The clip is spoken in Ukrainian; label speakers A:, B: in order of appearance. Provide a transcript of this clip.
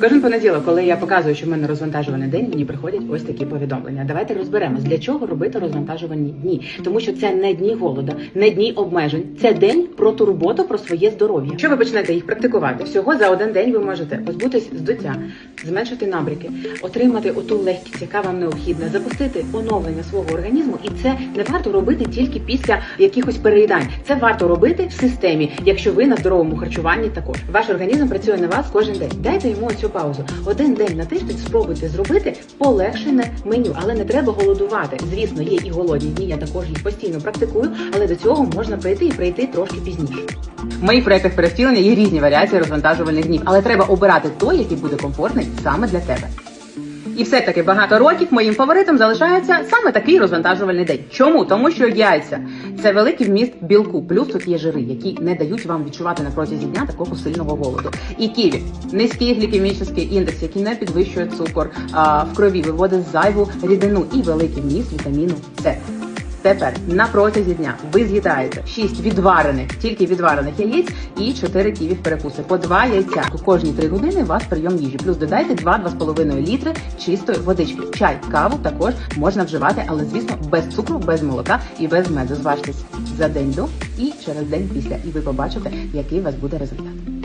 A: Кожен понеділок, коли я показую, що в мене розвантажуваний день, мені приходять ось такі повідомлення. Давайте розберемось, для чого робити розвантажувані дні, тому що це не дні голода, не дні обмежень. Це день про турботу про своє здоров'я. Якщо ви почнете їх практикувати, всього за один день ви можете позбутись здуття, зменшити набряки, отримати оту легкість, яка вам необхідна, запустити оновлення свого організму, і це не варто робити тільки після якихось переїдань. Це варто робити в системі, якщо ви на здоровому харчуванні також. Ваш організм працює на вас кожен день. Дайте йому цю паузу. Один день на тиждень спробуйте зробити полегшене меню, але не треба голодувати. Звісно, є і голодні дні. Я також їх постійно практикую, але до цього можна прийти і прийти трошки пізніше. В моїх проєктах перевтілення є різні варіації розвантажувальних днів, але треба обирати той, який буде комфортний саме для тебе. І все-таки багато років моїм фаворитом залишається саме такий розвантажувальний день. Чому? Тому що яйця це великий вміст білку, плюс тут є жири, які не дають вам відчувати на протязі дня такого сильного голоду. І ківі низький глікемічний індекс, який не підвищує цукор а, в крові, виводить зайву рідину і великий вміст вітаміну С. Тепер на протязі дня ви з'їдаєте 6 відварених, тільки відварених яєць і 4 ківі перекуси. По 2 яйця. Кожні 3 години у вас прийом їжі. Плюс додайте 2-2,5 літри чистої водички. Чай, каву також можна вживати, але звісно без цукру, без молока і без меду. Зважтесь за день до і через день після, і ви побачите, який у вас буде результат.